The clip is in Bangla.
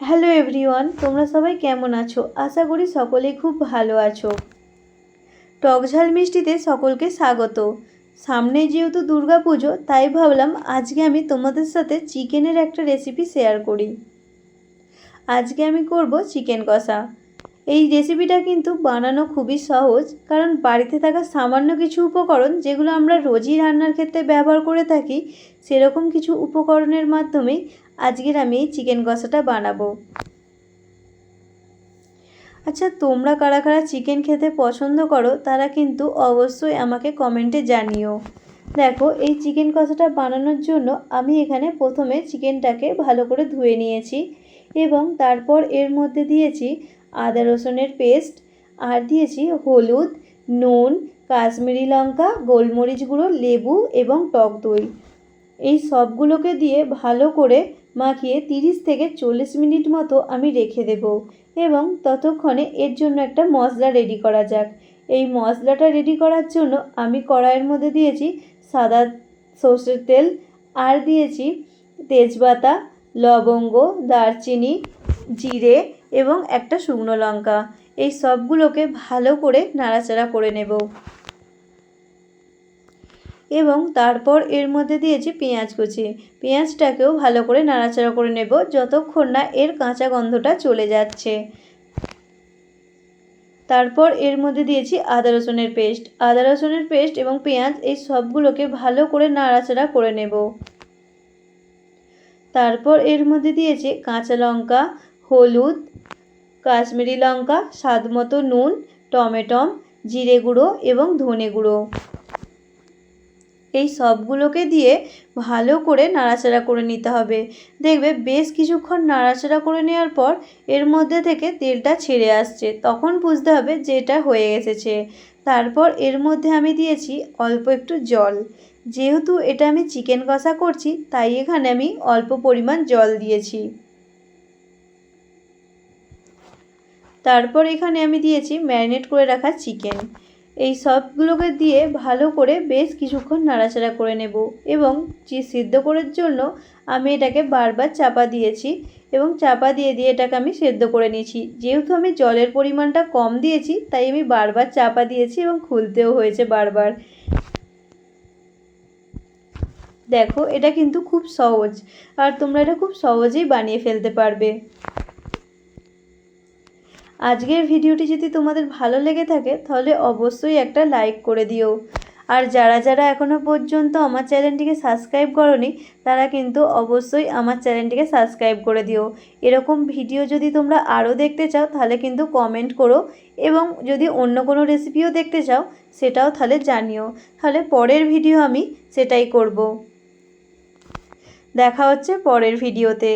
হ্যালো এভরিওয়ান, তোমরা সবাই কেমন আছো? আশা করি সকলে খুব ভালো আছো। টকঝাল মিষ্টিতে সকলকে স্বাগত। সামনে যেহেতু দুর্গা পুজো তাই ভাবলাম আজকে আমি তোমাদের সাথে চিকেনের একটা রেসিপি শেয়ার করি। আজকে আমি করব চিকেন কষা। এই রেসিপিটা কিন্তু বানানো খুবই সহজ, কারণ বাড়িতে থাকা সামান্য কিছু উপকরণ যেগুলো আমরা রোজই রান্নার ক্ষেত্রে ব্যবহার করে থাকি, সেরকম কিছু উপকরণের মাধ্যমেই আজকের আমি এই চিকেন কষাটা বানাবো। আচ্ছা তোমরা কারা কারা চিকেন খেতে পছন্দ করো, তারা কিন্তু অবশ্যই আমাকে কমেন্টে জানিও। দেখো, এই চিকেন কষাটা বানানোর জন্য আমি এখানে প্রথমে চিকেনটাকে ভালো করে ধুয়ে নিয়েছি এবং তারপর এর মধ্যে দিয়েছি আদা রসুনের পেস্ট, আর দিয়েছি হলুদ, নুন, কাশ্মীরি লঙ্কা, গোলমরিচ গুঁড়ো, লেবু এবং টক দই। এই সবগুলোকে দিয়ে ভালো করে মাখিয়ে তিরিশ থেকে চল্লিশ মিনিট মতো আমি রেখে দেব এবং ততক্ষণে এর জন্য একটা মশলা রেডি করা যাক। এই মশলাটা রেডি করার জন্য আমি কড়াইয়ের মধ্যে দিয়েছি সাদা সর্ষের তেল, আর দিয়েছি তেজপাতা, লবঙ্গ, দারচিনি, জিরে এবং একটা শুকনো লঙ্কা। এই সবগুলোকে ভালো করে নাড়াচাড়া করে নেব। এবং তারপর এর মধ্যে দিয়েছি পেঁয়াজ কুচি। পেঁয়াজটাকেও ভালো করে নাড়াচাড়া করে নেব যতক্ষণ না এর কাঁচা গন্ধটা চলে যাচ্ছে। তারপর এর মধ্যে দিয়েছি আদা রসুনের পেস্ট। আদা রসুনের পেস্ট এবং পেঁয়াজ এই সবগুলোকে ভালো করে নাড়াচাড়া করে নেব। তারপর এর মধ্যে দিয়েছি কাঁচা লঙ্কা হলুদ, কাশ্মীরি লঙ্কা, স্বাদ মতো নুন, টমেটম, জিরে গুঁড়ো এবং ধনে গুঁড়ো। এই সবগুলোকে দিয়ে ভালো করে নাড়াচাড়া করে নিতে হবে। দেখবে বেশ কিছুক্ষণ নাড়াচাড়া করে নেওয়ার পর এর মধ্যে থেকে তেলটা ছেড়ে আসছে। তখন বুঝতে হবে যে এটা হয়ে এসেছে। তারপর এর মধ্যে আমি দিয়েছি অল্প একটু জল। যেহেতু এটা আমি চিকেন কষা করছি, তাই এখানে আমি অল্প পরিমাণ জল দিয়েছি। তারপর এখানে আমি দিয়েছি ম্যারিনেট করে রাখা চিকেন। এই সবগুলোকে দিয়ে ভালো করে বেশ কিছুক্ষণ নাড়াচাড়া করে নেব এবং চি সিদ্ধ করার জন্য আমি এটাকে বারবার চাপা দিয়েছি এবং চাপা দিয়ে দিয়ে এটাকে আমি সেদ্ধ করে নিয়েছি। যেহেতু আমি জলের পরিমাণটা কম দিয়েছি, তাই আমি বারবার চাপা দিয়েছি এবং খুলতেও হয়েছে বারবার। দেখো, এটা কিন্তু খুব সহজ। আর তোমরা এটা খুব সহজেই বানিয়ে ফেলতে পারবে। আজকের ভিডিওটি যদি তোমাদের ভালো লেগে থাকে, তাহলে অবশ্যই একটা লাইক করে দিও। আর যারা যারা এখনও পর্যন্ত আমার চ্যানেলটিকে সাবস্ক্রাইব করনি, তারা কিন্তু অবশ্যই আমার চ্যানেলটিকে সাবস্ক্রাইব করে দিও। এরকম ভিডিও যদি তোমরা আরও দেখতে চাও, তাহলে কিন্তু কমেন্ট করো এবং যদি অন্য কোনো রেসিপিও দেখতে চাও, সেটাও তাহলে জানিও। তাহলে পরের ভিডিও আমি সেটাই করব। দেখা হচ্ছে পরের ভিডিওতে।